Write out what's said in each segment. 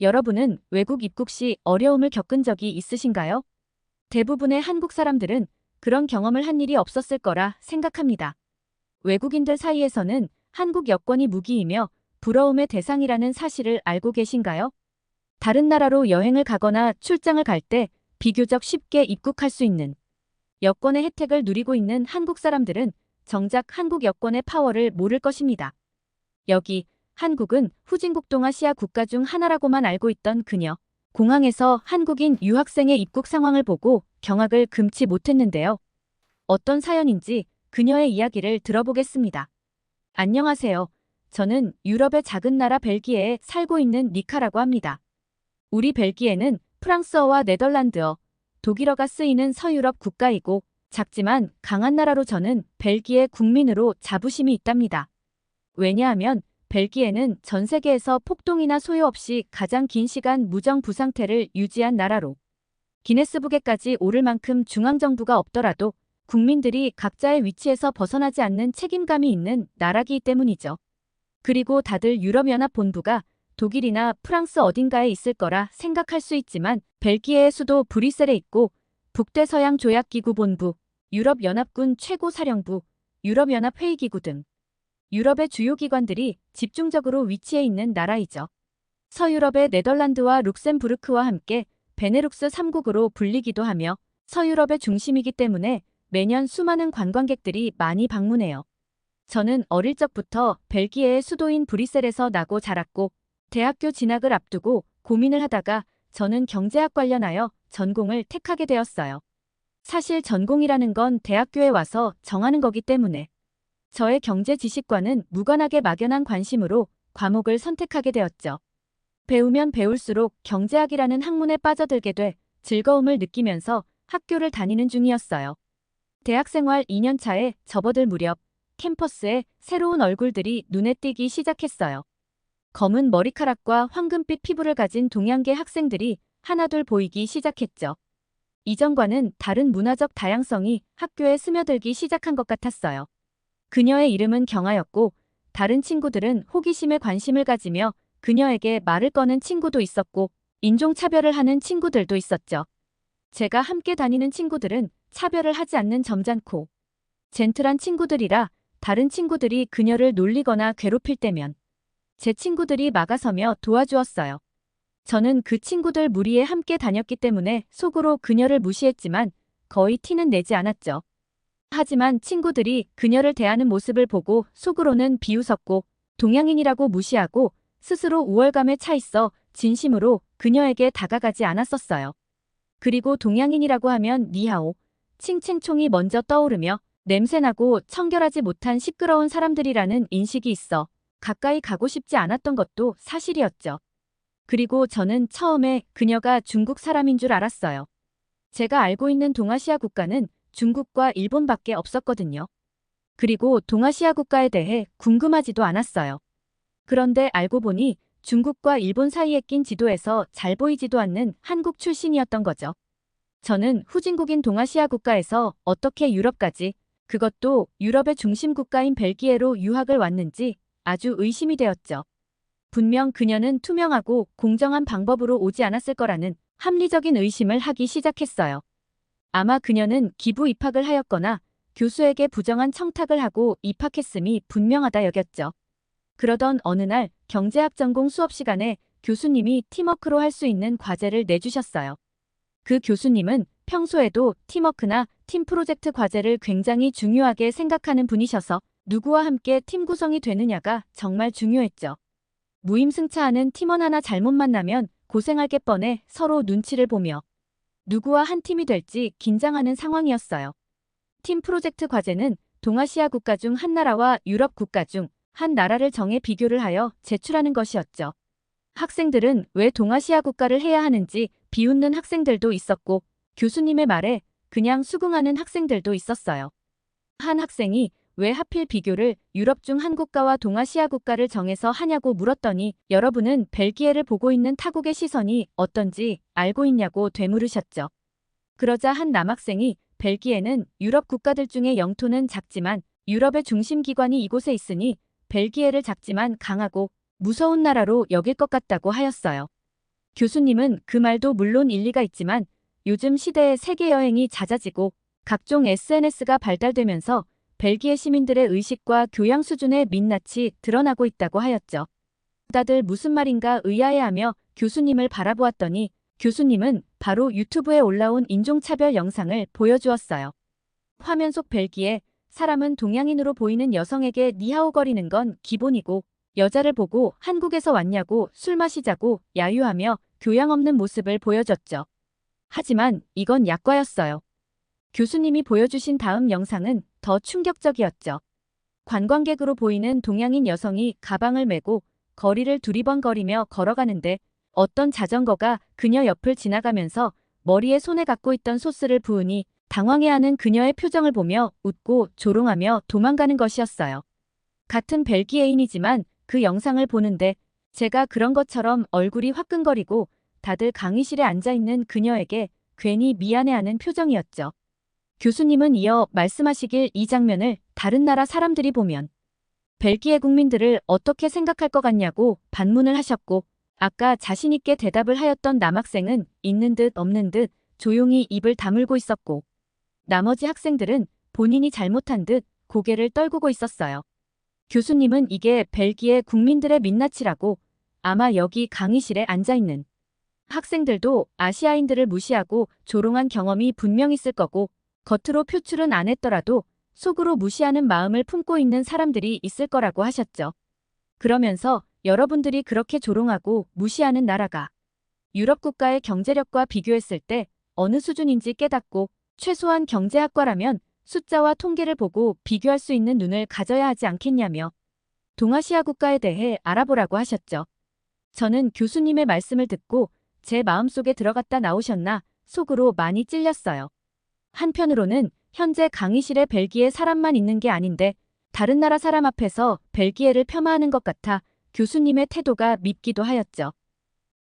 여러분은 외국 입국 시 어려움을 겪은 적이 있으신가요? 대부분의 한국 사람들은 그런 경험을 한 일이 없었을 거라 생각합니다. 외국인들 사이에서는 한국 여권이 무기이며 부러움의 대상이라는 사실을 알고 계신가요? 다른 나라로 여행을 가거나 출장을 갈 때 비교적 쉽게 입국할 수 있는 여권의 혜택을 누리고 있는 한국 사람들은 정작 한국 여권의 파워를 모를 것입니다. 여기 한국은 후진국 동아시아 국가 중 하나라고만 알고 있던 그녀. 공항에서 한국인 유학생의 입국 상황을 보고 경악을 금치 못했는데요. 어떤 사연인지 그녀의 이야기를 들어보겠습니다. 안녕하세요. 저는 유럽의 작은 나라 벨기에에 살고 있는 니카라고 합니다. 우리 벨기에는 프랑스어와 네덜란드어, 독일어가 쓰이는 서유럽 국가이고 작지만 강한 나라로 저는 벨기에 국민으로 자부심이 있답니다. 왜냐하면 벨기에는 전 세계에서 폭동이나 소요 없이 가장 긴 시간 무정 부상태를 유지한 나라로 기네스북에까지 오를 만큼 중앙정부가 없더라도 국민들이 각자의 위치에서 벗어나지 않는 책임감이 있는 나라기 때문이죠. 그리고 다들 유럽연합 본부가 독일이나 프랑스 어딘가에 있을 거라 생각할 수 있지만 벨기에의 수도 브뤼셀에 있고 북대서양 조약기구 본부, 유럽연합군 최고사령부, 유럽연합 회의기구 등 유럽의 주요 기관들이 집중적으로 위치해 있는 나라이죠. 서유럽의 네덜란드와 룩셈부르크와 함께 베네룩스 3국으로 불리기도 하며 서유럽의 중심이기 때문에 매년 수많은 관광객들이 많이 방문해요. 저는 어릴 적부터 벨기에의 수도인 브뤼셀에서 나고 자랐고 대학교 진학을 앞두고 고민을 하다가 저는 경제학 관련하여 전공을 택하게 되었어요. 사실 전공이라는 건 대학교에 와서 정하는 거기 때문에 저의 경제 지식과는 무관하게 막연한 관심으로 과목을 선택하게 되었죠. 배우면 배울수록 경제학이라는 학문에 빠져들게 돼 즐거움을 느끼면서 학교를 다니는 중이었어요. 대학생활 2년 차에 접어들 무렵 캠퍼스에 새로운 얼굴들이 눈에 띄기 시작했어요. 검은 머리카락과 황금빛 피부를 가진 동양계 학생들이 하나둘 보이기 시작했죠. 이전과는 다른 문화적 다양성이 학교에 스며들기 시작한 것 같았어요. 그녀의 이름은 경아였고 다른 친구들은 호기심에 관심을 가지며 그녀에게 말을 거는 친구도 있었고 인종차별을 하는 친구들도 있었죠. 제가 함께 다니는 친구들은 차별을 하지 않는 점잖고 젠틀한 친구들이라 다른 친구들이 그녀를 놀리거나 괴롭힐 때면 제 친구들이 막아서며 도와주었어요. 저는 그 친구들 무리에 함께 다녔기 때문에 속으로 그녀를 무시했지만 거의 티는 내지 않았죠. 하지만 친구들이 그녀를 대하는 모습을 보고 속으로는 비웃었고 동양인이라고 무시하고 스스로 우월감에 차 있어 진심으로 그녀에게 다가가지 않았었어요. 그리고 동양인이라고 하면 니하오, 칭칭총이 먼저 떠오르며 냄새나고 청결하지 못한 시끄러운 사람들이라는 인식이 있어 가까이 가고 싶지 않았던 것도 사실이었죠. 그리고 저는 처음에 그녀가 중국 사람인 줄 알았어요. 제가 알고 있는 동아시아 국가는 중국과 일본밖에 없었거든요. 그리고 동아시아 국가에 대해 궁금하지도 않았어요. 그런데 알고 보니 중국과 일본 사이에 낀 지도에서 잘 보이지도 않는 한국 출신이었던 거죠. 저는 후진국인 동아시아 국가에서 어떻게 유럽까지, 그것도 유럽의 중심 국가인 벨기에로 유학을 왔는지 아주 의심이 되었죠. 분명 그녀는 투명하고 공정한 방법으로 오지 않았을 거라는 합리적인 의심을 하기 시작했어요. 아마 그녀는 기부 입학을 하였거나 교수에게 부정한 청탁을 하고 입학했음이 분명하다 여겼죠. 그러던 어느 날 경제학 전공 수업 시간에 교수님이 팀워크로 할 수 있는 과제를 내주셨어요. 그 교수님은 평소에도 팀워크나 팀 프로젝트 과제를 굉장히 중요하게 생각하는 분이셔서 누구와 함께 팀 구성이 되느냐가 정말 중요했죠. 무임승차하는 팀원 하나 잘못 만나면 고생할 게 뻔해 서로 눈치를 보며 누구와 한 팀이 될지 긴장하는 상황이었어요. 팀 프로젝트 과제는 동아시아 국가 중 한 나라와 유럽 국가 중 한 나라를 정해 비교를 하여 제출하는 것이었죠. 학생들은 왜 동아시아 국가를 해야 하는지 비웃는 학생들도 있었고 교수님의 말에 그냥 수긍하는 학생들도 있었어요. 한 학생이 왜 하필 비교를 유럽 중 한 국가와 동아시아 국가를 정해서 하냐고 물었더니 여러분은 벨기에를 보고 있는 타국의 시선이 어떤지 알고 있냐고 되물으셨죠. 그러자 한 남학생이 벨기에는 유럽 국가들 중에 영토는 작지만 유럽의 중심 기관이 이곳에 있으니 벨기에를 작지만 강하고 무서운 나라로 여길 것 같다고 하였어요. 교수님은 그 말도 물론 일리가 있지만 요즘 시대에 세계 여행이 잦아지고 각종 SNS가 발달되면서 벨기에 시민들의 의식과 교양 수준의 민낯이 드러나고 있다고 하였죠. 다들 무슨 말인가 의아해하며 교수님을 바라보았더니 교수님은 바로 유튜브에 올라온 인종차별 영상을 보여주었어요. 화면 속 벨기에 사람은 동양인으로 보이는 여성에게 니하오거리는 건 기본이고 여자를 보고 한국에서 왔냐고 술 마시자고 야유하며 교양 없는 모습을 보여줬죠. 하지만 이건 약과였어요. 교수님이 보여주신 다음 영상은 더 충격적이었죠. 관광객으로 보이는 동양인 여성이 가방을 메고 거리를 두리번거리며 걸어가는데 어떤 자전거가 그녀 옆을 지나가면서 머리에 손에 갖고 있던 소스를 부으니 당황해하는 그녀의 표정을 보며 웃고 조롱하며 도망가는 것이었어요. 같은 벨기에인이지만 그 영상을 보는데 제가 그런 것처럼 얼굴이 화끈거리고 다들 강의실에 앉아있는 그녀에게 괜히 미안해하는 표정이었죠. 교수님은 이어 말씀하시길 이 장면을 다른 나라 사람들이 보면 벨기에 국민들을 어떻게 생각할 것 같냐고 반문을 하셨고 아까 자신있게 대답을 하였던 남학생은 있는 듯 없는 듯 조용히 입을 다물고 있었고 나머지 학생들은 본인이 잘못한 듯 고개를 떨구고 있었어요. 교수님은 이게 벨기에 국민들의 민낯이라고 아마 여기 강의실에 앉아있는 학생들도 아시아인들을 무시하고 조롱한 경험이 분명 있을 거고 겉으로 표출은 안 했더라도 속으로 무시하는 마음을 품고 있는 사람들이 있을 거라고 하셨죠. 그러면서 여러분들이 그렇게 조롱하고 무시하는 나라가 유럽 국가의 경제력과 비교했을 때 어느 수준인지 깨닫고 최소한 경제학과라면 숫자와 통계를 보고 비교할 수 있는 눈을 가져야 하지 않겠냐며 동아시아 국가에 대해 알아보라고 하셨죠. 저는 교수님의 말씀을 듣고 제 마음속에 들어갔다 나오셨나 속으로 많이 찔렸어요. 한편으로는 현재 강의실에 벨기에 사람만 있는 게 아닌데 다른 나라 사람 앞에서 벨기에를 폄하하는 것 같아 교수님의 태도가 밉기도 하였죠.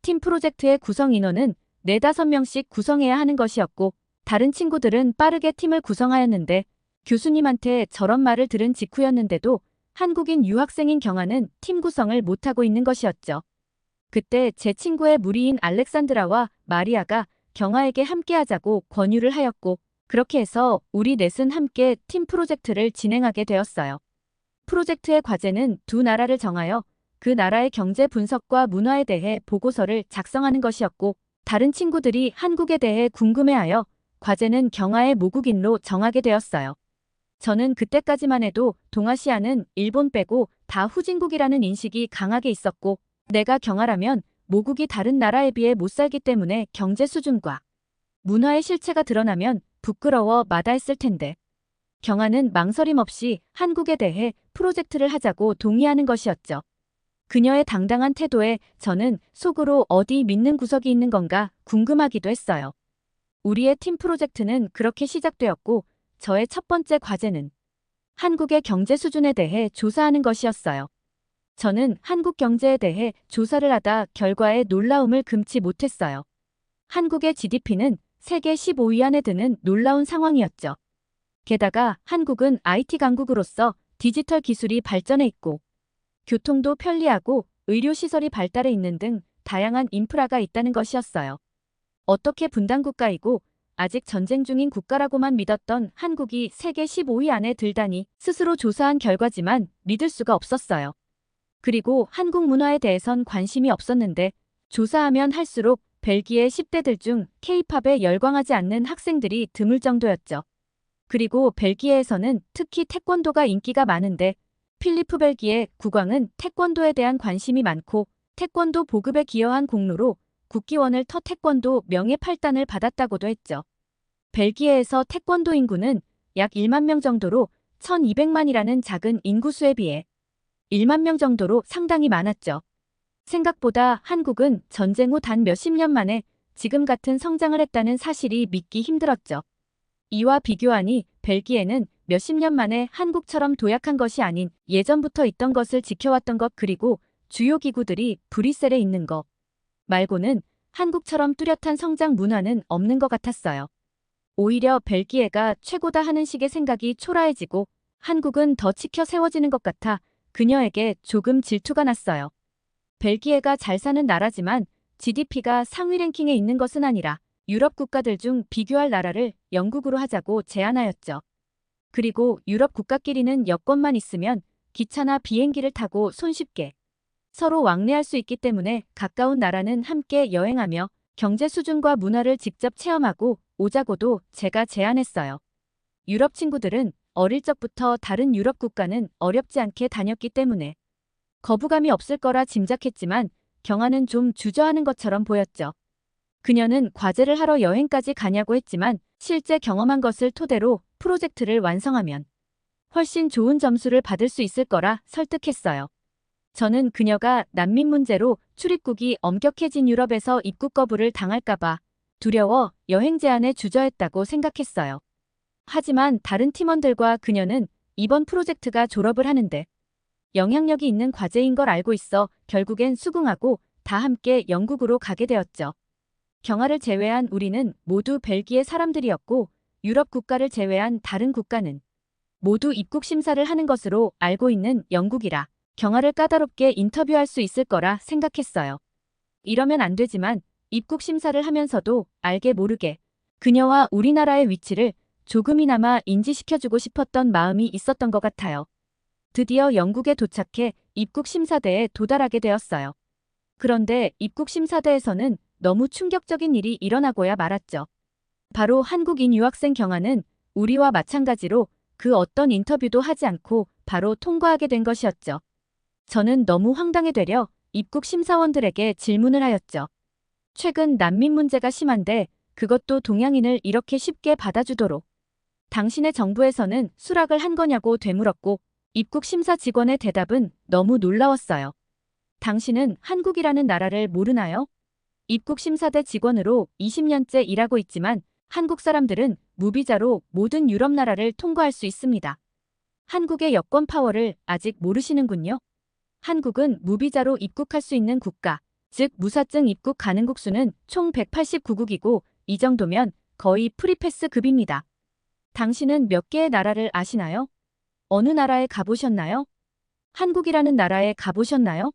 팀 프로젝트의 구성 인원은 4, 5명씩 구성해야 하는 것이었고 다른 친구들은 빠르게 팀을 구성하였는데 교수님한테 저런 말을 들은 직후였는데도 한국인 유학생인 경아는 팀 구성을 못하고 있는 것이었죠. 그때 제 친구의 무리인 알렉산드라와 마리아가 경아에게 함께하자고 권유를 하였고 그렇게 해서 우리 넷은 함께 팀 프로젝트를 진행하게 되었어요. 프로젝트의 과제는 두 나라를 정하여 그 나라의 경제 분석과 문화에 대해 보고서를 작성하는 것이었고 다른 친구들이 한국에 대해 궁금해하여 과제는 경아의 모국인로 정하게 되었어요. 저는 그때까지만 해도 동아시아는 일본 빼고 다 후진국이라는 인식이 강하게 있었고 내가 경아라면 모국이 다른 나라에 비해 못 살기 때문에 경제 수준과 문화의 실체가 드러나면 부끄러워 마다했을 텐데. 경아는 망설임 없이 한국에 대해 프로젝트를 하자고 동의하는 것이었죠. 그녀의 당당한 태도에 저는 속으로 어디 믿는 구석이 있는 건가 궁금하기도 했어요. 우리의 팀 프로젝트는 그렇게 시작되었고 저의 첫 번째 과제는 한국의 경제 수준에 대해 조사하는 것이었어요. 저는 한국 경제에 대해 조사를 하다 결과에 놀라움을 금치 못했어요. 한국의 GDP는 세계 15위 안에 드는 놀라운 상황이었죠. 게다가 한국은 IT 강국으로서 디지털 기술이 발전해 있고 교통도 편리하고 의료시설이 발달해 있는 등 다양한 인프라가 있다는 것이었어요. 어떻게 분단국가이고 아직 전쟁 중인 국가라고만 믿었던 한국이 세계 15위 안에 들다니 스스로 조사한 결과지만 믿을 수가 없었어요. 그리고 한국 문화에 대해선 관심이 없었는데 조사하면 할수록 벨기에 10대들 중 케이팝에 열광하지 않는 학생들이 드물 정도였죠. 그리고 벨기에에서는 특히 태권도가 인기가 많은데 필리프 벨기에 국왕은 태권도에 대한 관심이 많고 태권도 보급에 기여한 공로로 국기원을 터 태권도 명예 8단을 받았다고도 했죠. 벨기에에서 태권도 인구는 약 1만 명 정도로 1200만이라는 작은 인구수에 비해 1만 명 정도로 상당히 많았죠. 생각보다 한국은 전쟁 후 단 몇십 년 만에 지금 같은 성장을 했다는 사실이 믿기 힘들었죠. 이와 비교하니 벨기에는 몇십 년 만에 한국처럼 도약한 것이 아닌 예전부터 있던 것을 지켜왔던 것 그리고 주요 기구들이 브뤼셀에 있는 것 말고는 한국처럼 뚜렷한 성장 문화는 없는 것 같았어요. 오히려 벨기에가 최고다 하는 식의 생각이 초라해지고 한국은 더 치켜 세워지는 것 같아 그녀에게 조금 질투가 났어요. 벨기에가 잘 사는 나라지만 GDP가 상위 랭킹에 있는 것은 아니라 유럽 국가들 중 비교할 나라를 영국으로 하자고 제안하였죠. 그리고 유럽 국가끼리는 여권만 있으면 기차나 비행기를 타고 손쉽게 서로 왕래할 수 있기 때문에 가까운 나라는 함께 여행하며 경제 수준과 문화를 직접 체험하고 오자고도 제가 제안했어요. 유럽 친구들은 어릴 적부터 다른 유럽 국가는 어렵지 않게 다녔기 때문에 거부감이 없을 거라 짐작했지만 경아는 좀 주저하는 것처럼 보였죠. 그녀는 과제를 하러 여행까지 가냐고 했지만 실제 경험한 것을 토대로 프로젝트를 완성하면 훨씬 좋은 점수를 받을 수 있을 거라 설득했어요. 저는 그녀가 난민 문제로 출입국이 엄격해진 유럽에서 입국 거부를 당할까봐 두려워 여행 제안에 주저했다고 생각했어요. 하지만 다른 팀원들과 그녀는 이번 프로젝트가 졸업을 하는데 영향력이 있는 과제인 걸 알고 있어 결국엔 수긍하고 다 함께 영국으로 가게 되었죠. 경아를 제외한 우리는 모두 벨기에 사람들이었고 유럽 국가를 제외한 다른 국가는 모두 입국 심사를 하는 것으로 알고 있는 영국이라 경아를 까다롭게 인터뷰할 수 있을 거라 생각했어요. 이러면 안 되지만 입국 심사를 하면서도 알게 모르게 그녀와 우리나라의 위치를 조금이나마 인지시켜주고 싶었던 마음이 있었던 것 같아요. 드디어 영국에 도착해 입국 심사대에 도달하게 되었어요. 그런데 입국 심사대에서는 너무 충격적인 일이 일어나고야 말았죠. 바로 한국인 유학생 경아는 우리와 마찬가지로 그 어떤 인터뷰도 하지 않고 바로 통과하게 된 것이었죠. 저는 너무 황당해 되려 입국 심사원들에게 질문을 하였죠. 최근 난민 문제가 심한데 그것도 동양인을 이렇게 쉽게 받아주도록 당신의 정부에서는 수락을 한 거냐고 되물었고 입국 심사 직원의 대답은 너무 놀라웠어요. 당신은 한국이라는 나라를 모르나요? 입국 심사대 직원으로 20년째 일하고 있지만 한국 사람들은 무비자로 모든 유럽 나라를 통과할 수 있습니다. 한국의 여권 파워를 아직 모르시는군요. 한국은 무비자로 입국할 수 있는 국가, 즉 무사증 입국 가능국 수는 총 189국이고 이 정도면 거의 프리패스 급입니다. 당신은 몇 개의 나라를 아시나요? 어느 나라에 가보셨나요? 한국이라는 나라에 가보셨나요?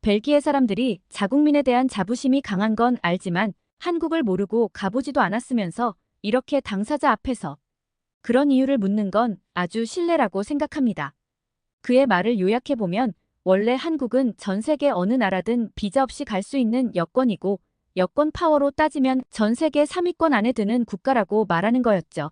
벨기에 사람들이 자국민에 대한 자부심이 강한 건 알지만 한국을 모르고 가보지도 않았으면서 이렇게 당사자 앞에서 그런 이유를 묻는 건 아주 신뢰라고 생각합니다. 그의 말을 요약해보면 원래 한국은 전 세계 어느 나라든 비자 없이 갈 수 있는 여권이고 여권 파워로 따지면 전 세계 3위권 안에 드는 국가라고 말하는 거였죠.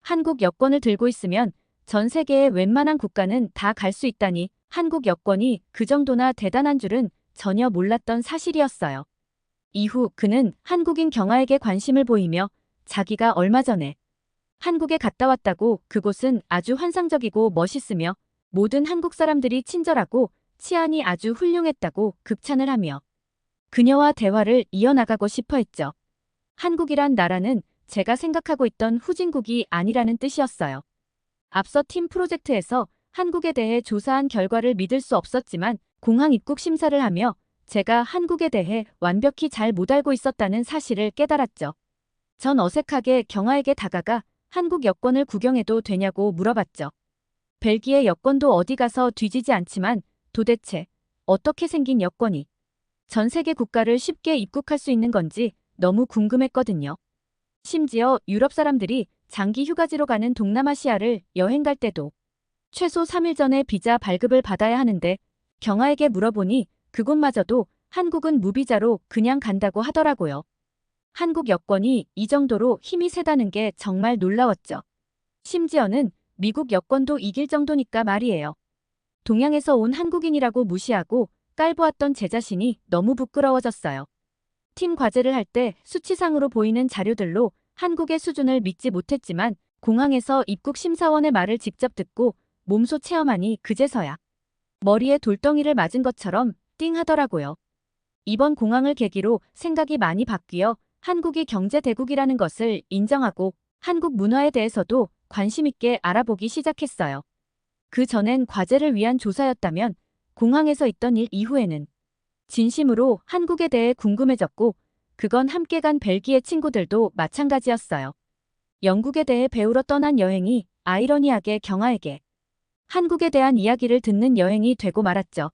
한국 여권을 들고 있으면 전 세계의 웬만한 국가는 다 갈 수 있다니 한국 여권이 그 정도나 대단한 줄은 전혀 몰랐던 사실이었어요. 이후 그는 한국인 경아에게 관심을 보이며 자기가 얼마 전에 한국에 갔다 왔다고 그곳은 아주 환상적이고 멋있으며 모든 한국 사람들이 친절하고 치안이 아주 훌륭했다고 극찬을 하며 그녀와 대화를 이어나가고 싶어 했죠. 한국이란 나라는 제가 생각하고 있던 후진국이 아니라는 뜻이었어요. 앞서 팀 프로젝트에서 한국에 대해 조사한 결과를 믿을 수 없었지만 공항 입국 심사를 하며 제가 한국에 대해 완벽히 잘 못 알고 있었다는 사실을 깨달았죠. 전 어색하게 경아에게 다가가 한국 여권을 구경해도 되냐고 물어봤죠. 벨기에 여권도 어디 가서 뒤지지 않지만 도대체 어떻게 생긴 여권이 전 세계 국가를 쉽게 입국할 수 있는 건지 너무 궁금했거든요. 심지어 유럽 사람들이 장기 휴가지로 가는 동남아시아를 여행 갈 때도 최소 3일 전에 비자 발급을 받아야 하는데 경아에게 물어보니 그곳마저도 한국은 무비자로 그냥 간다고 하더라고요. 한국 여권이 이 정도로 힘이 세다는 게 정말 놀라웠죠. 심지어는 미국 여권도 이길 정도니까 말이에요. 동양에서 온 한국인이라고 무시하고 깔보았던 제 자신이 너무 부끄러워졌어요. 팀 과제를 할 때 수치상으로 보이는 자료들로 한국의 수준을 믿지 못했지만 공항에서 입국 심사원의 말을 직접 듣고 몸소 체험하니 그제서야 머리에 돌덩이를 맞은 것처럼 띵 하더라고요. 이번 공항을 계기로 생각이 많이 바뀌어 한국이 경제 대국이라는 것을 인정하고 한국 문화에 대해서도 관심 있게 알아보기 시작했어요. 그 전엔 과제를 위한 조사였다면 공항에서 있던 일 이후에는 진심으로 한국에 대해 궁금해졌고 그건 함께 간 벨기에 친구들도 마찬가지였어요. 영국에 대해 배우러 떠난 여행이 아이러니하게 경아에게 한국에 대한 이야기를 듣는 여행이 되고 말았죠.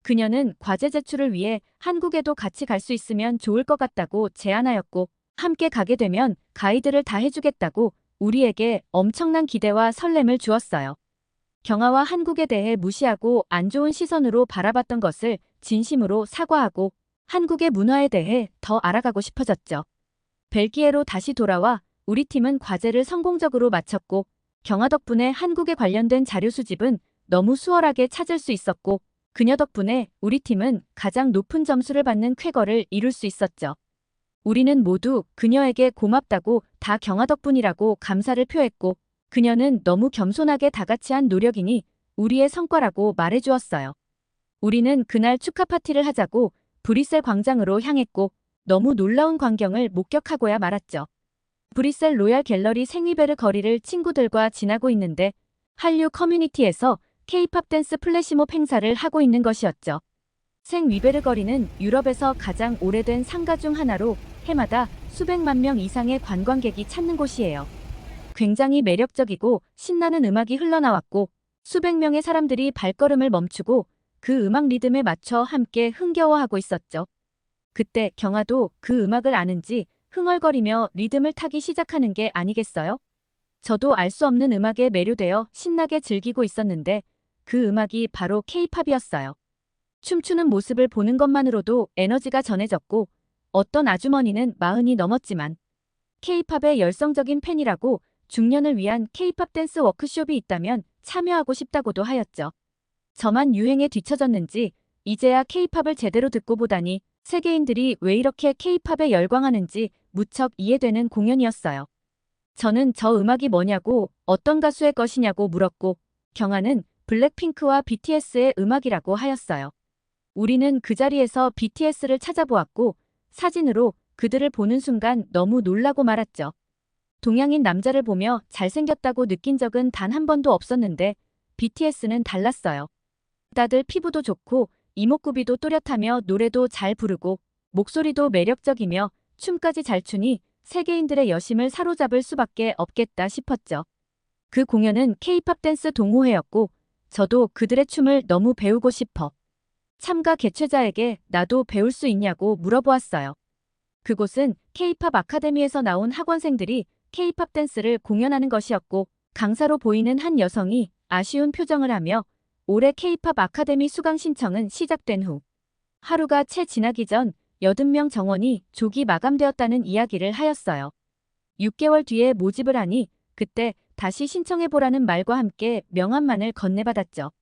그녀는 과제 제출을 위해 한국에도 같이 갈 수 있으면 좋을 것 같다고 제안하였고, 함께 가게 되면 가이드를 다 해주겠다고 우리에게 엄청난 기대와 설렘을 주었어요. 경아와 한국에 대해 무시하고 안 좋은 시선으로 바라봤던 것을 진심으로 사과하고 한국의 문화에 대해 더 알아가고 싶어졌죠. 벨기에로 다시 돌아와 우리 팀은 과제를 성공적으로 마쳤고 경아 덕분에 한국에 관련된 자료 수집은 너무 수월하게 찾을 수 있었고 그녀 덕분에 우리 팀은 가장 높은 점수를 받는 쾌거를 이룰 수 있었죠. 우리는 모두 그녀에게 고맙다고 다 경아 덕분이라고 감사를 표했고 그녀는 너무 겸손하게 다 같이 한 노력이니 우리의 성과라고 말해주었어요. 우리는 그날 축하 파티를 하자고 브뤼셀 광장으로 향했고 너무 놀라운 광경을 목격하고야 말았죠. 브뤼셀 로얄 갤러리 생위베르 거리를 친구들과 지나고 있는데 한류 커뮤니티에서 케이팝 댄스 플래시몹 행사를 하고 있는 것이었죠. 생위베르 거리는 유럽에서 가장 오래된 상가 중 하나로 해마다 수백만 명 이상의 관광객이 찾는 곳이에요. 굉장히 매력적이고 신나는 음악이 흘러나왔고 수백 명의 사람들이 발걸음을 멈추고 그 음악 리듬에 맞춰 함께 흥겨워하고 있었죠. 그때 경아도 그 음악을 아는지 흥얼거리며 리듬을 타기 시작하는 게 아니겠어요? 저도 알 수 없는 음악에 매료되어 신나게 즐기고 있었는데 그 음악이 바로 케이팝이었어요. 춤추는 모습을 보는 것만으로도 에너지가 전해졌고 어떤 아주머니는 마흔이 넘었지만 케이팝의 열성적인 팬이라고 중년을 위한 케이팝 댄스 워크숍이 있다면 참여하고 싶다고도 하였죠. 저만 유행에 뒤처졌는지 이제야 케이팝을 제대로 듣고 보다니 세계인들이 왜 이렇게 케이팝에 열광하는지 무척 이해되는 공연이었어요. 저는 저 음악이 뭐냐고 어떤 가수의 것이냐고 물었고 경아는 블랙핑크와 BTS의 음악이라고 하였어요. 우리는 그 자리에서 BTS를 찾아보았고 사진으로 그들을 보는 순간 너무 놀라고 말았죠. 동양인 남자를 보며 잘생겼다고 느낀 적은 단 한 번도 없었는데 BTS는 달랐어요. 다들 피부도 좋고 이목구비도 또렷하며 노래도 잘 부르고 목소리도 매력적이며 춤까지 잘 추니 세계인들의 여심을 사로잡을 수밖에 없겠다 싶었죠. 그 공연은 케이팝 댄스 동호회였고 저도 그들의 춤을 너무 배우고 싶어 참가 개최자에게 나도 배울 수 있냐고 물어보았어요. 그곳은 케이팝 아카데미에서 나온 학원생들이 케이팝 댄스를 공연하는 것이었고 강사로 보이는 한 여성이 아쉬운 표정을 하며 올해 케이팝 아카데미 수강 신청은 시작된 후 하루가 채 지나기 전 80명 정원이 조기 마감되었다는 이야기를 하였어요. 6개월 뒤에 모집을 하니 그때 다시 신청해보라는 말과 함께 명함만을 건네받았죠.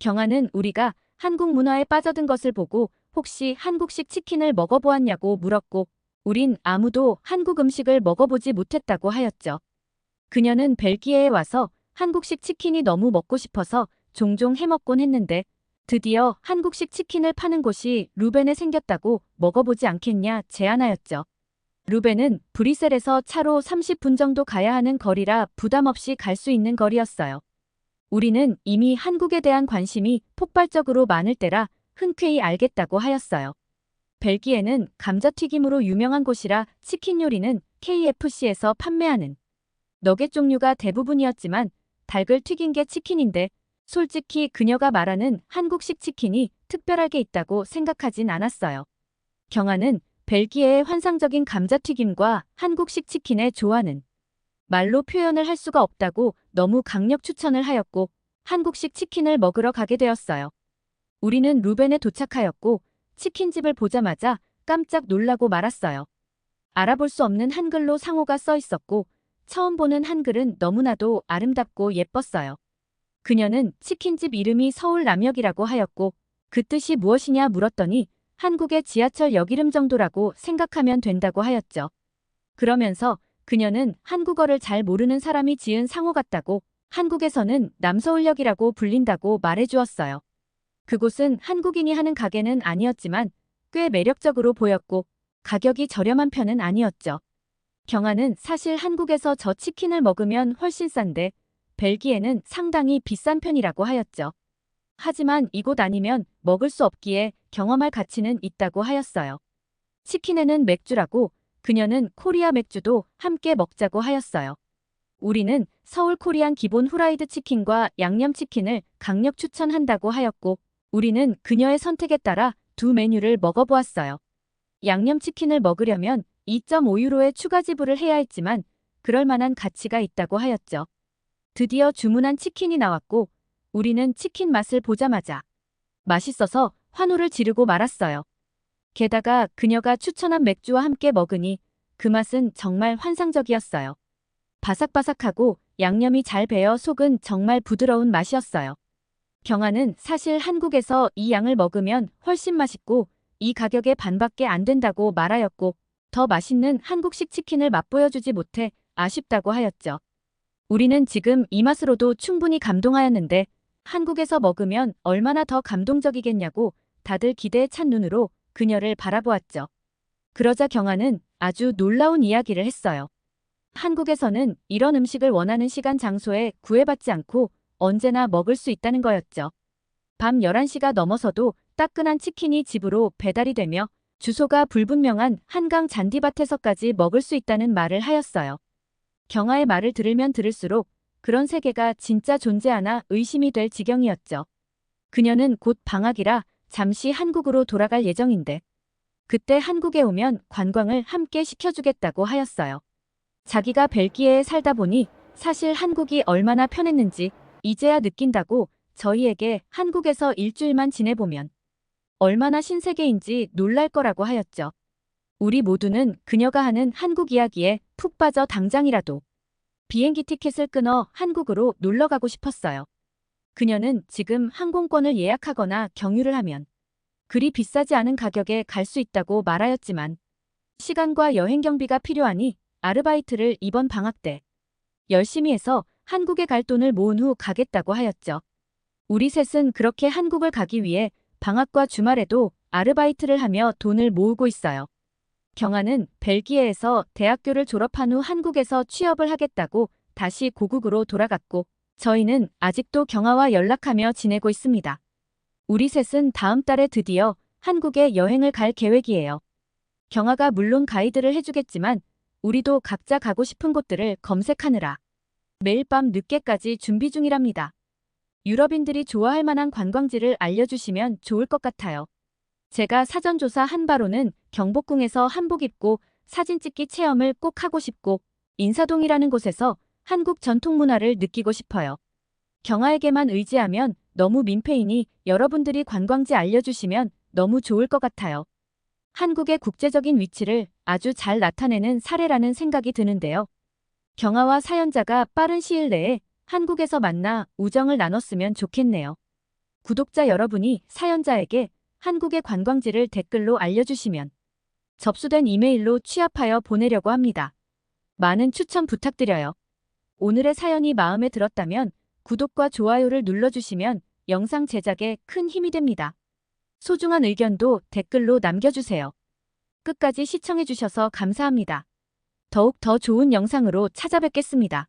경아는 우리가 한국 문화에 빠져든 것을 보고 혹시 한국식 치킨을 먹어보았냐고 물었고 우린 아무도 한국 음식을 먹어보지 못했다고 하였죠. 그녀는 벨기에에 와서 한국식 치킨이 너무 먹고 싶어서 종종 해먹곤 했는데 드디어 한국식 치킨을 파는 곳이 루벤에 생겼다고 먹어보지 않겠냐 제안하였죠. 루벤은 브뤼셀에서 차로 30분 정도 가야 하는 거리라 부담 없이 갈 수 있는 거리였어요. 우리는 이미 한국에 대한 관심이 폭발적으로 많을 때라 흔쾌히 알겠다고 하였어요. 벨기에는 감자튀김으로 유명한 곳이라 치킨 요리는 KFC에서 판매하는 너겟 종류가 대부분이었지만 닭을 튀긴 게 치킨인데 솔직히 그녀가 말하는 한국식 치킨이 특별하게 있다고 생각하진 않았어요. 경아는 벨기에의 환상적인 감자튀김과 한국식 치킨의 조화는 말로 표현을 할 수가 없다고 너무 강력 추천을 하였고 한국식 치킨을 먹으러 가게 되었어요. 우리는 루벤에 도착하였고 치킨집을 보자마자 깜짝 놀라고 말았어요. 알아볼 수 없는 한글로 상호가 써 있었고 처음 보는 한글은 너무나도 아름답고 예뻤어요. 그녀는 치킨집 이름이 서울 남역이라고 하였고 그 뜻이 무엇이냐 물었더니 한국의 지하철 역 이름 정도라고 생각하면 된다고 하였죠. 그러면서 그녀는 한국어를 잘 모르는 사람이 지은 상호 같다고 한국에서는 남서울역이라고 불린다고 말해주었어요. 그곳은 한국인이 하는 가게는 아니었지만 꽤 매력적으로 보였고 가격이 저렴한 편은 아니었죠. 경아는 사실 한국에서 저 치킨을 먹으면 훨씬 싼데 벨기에는 상당히 비싼 편이라고 하였죠. 하지만 이곳 아니면 먹을 수 없기에 경험할 가치는 있다고 하였어요. 치킨에는 맥주라고 그녀는 코리아 맥주도 함께 먹자고 하였어요. 우리는 서울 코리안 기본 후라이드 치킨과 양념 치킨을 강력 추천한다고 하였고 우리는 그녀의 선택에 따라 두 메뉴를 먹어보았어요. 양념치킨을 먹으려면 2.5유로의 추가 지불을 해야 했지만 그럴 만한 가치가 있다고 하였죠. 드디어 주문한 치킨이 나왔고 우리는 치킨 맛을 보자마자 맛있어서 환호를 지르고 말았어요. 게다가 그녀가 추천한 맥주와 함께 먹으니 그 맛은 정말 환상적이었어요. 바삭바삭하고 양념이 잘 배어 속은 정말 부드러운 맛이었어요. 경아는 사실 한국에서 이 양을 먹으면 훨씬 맛있고 이 가격에 반밖에 안 된다고 말하였고 더 맛있는 한국식 치킨을 맛보여주지 못해 아쉽다고 하였죠. 우리는 지금 이 맛으로도 충분히 감동하였는데 한국에서 먹으면 얼마나 더 감동적이겠냐고 다들 기대에 찬 눈으로 그녀를 바라보았죠. 그러자 경아는 아주 놀라운 이야기를 했어요. 한국에서는 이런 음식을 원하는 시간 장소에 구애받지 않고 언제나 먹을 수 있다는 거였죠. 밤 11시가 넘어서도 따끈한 치킨이 집으로 배달이 되며 주소가 불분명한 한강 잔디밭에서까지 먹을 수 있다는 말을 하였어요. 경아의 말을 들으면 들을수록 그런 세계가 진짜 존재하나 의심이 될 지경이었죠. 그녀는 곧 방학이라 잠시 한국으로 돌아갈 예정인데 그때 한국에 오면 관광을 함께 시켜주겠다고 하였어요. 자기가 벨기에에 살다 보니 사실 한국이 얼마나 편했는지 이제야 느낀다고 저희에게 한국에서 일주일만 지내보면 얼마나 신세계인지 놀랄 거라고 하였죠. 우리 모두는 그녀가 하는 한국 이야기에 푹 빠져 당장이라도 비행기 티켓을 끊어 한국으로 놀러 가고 싶었어요. 그녀는 지금 항공권을 예약하거나 경유를 하면 그리 비싸지 않은 가격에 갈 수 있다고 말하였지만 시간과 여행 경비가 필요하니 아르바이트를 이번 방학 때 열심히 해서 한국에 갈 돈을 모은 후 가겠다고 하였죠. 우리 셋은 그렇게 한국을 가기 위해 방학과 주말에도 아르바이트를 하며 돈을 모으고 있어요. 경아는 벨기에에서 대학교를 졸업한 후 한국에서 취업을 하겠다고 다시 고국으로 돌아갔고 저희는 아직도 경아와 연락하며 지내고 있습니다. 우리 셋은 다음 달에 드디어 한국에 여행을 갈 계획이에요. 경아가 물론 가이드를 해주겠지만 우리도 각자 가고 싶은 곳들을 검색하느라 매일 밤 늦게까지 준비 중이랍니다. 유럽인들이 좋아할 만한 관광지를 알려주시면 좋을 것 같아요. 제가 사전 조사 한 바로는 경복궁에서 한복 입고 사진 찍기 체험을 꼭 하고 싶고 인사동이라는 곳에서 한국 전통 문화를 느끼고 싶어요. 경아에게만 의지하면 너무 민폐이니 여러분들이 관광지 알려주시면 너무 좋을 것 같아요. 한국의 국제적인 위치를 아주 잘 나타내는 사례라는 생각이 드는데요. 경아와 사연자가 빠른 시일 내에 한국에서 만나 우정을 나눴으면 좋겠네요. 구독자 여러분이 사연자에게 한국의 관광지를 댓글로 알려주시면 접수된 이메일로 취합하여 보내려고 합니다. 많은 추천 부탁드려요. 오늘의 사연이 마음에 들었다면 구독과 좋아요를 눌러주시면 영상 제작에 큰 힘이 됩니다. 소중한 의견도 댓글로 남겨주세요. 끝까지 시청해주셔서 감사합니다. 더욱 더 좋은 영상으로 찾아뵙겠습니다.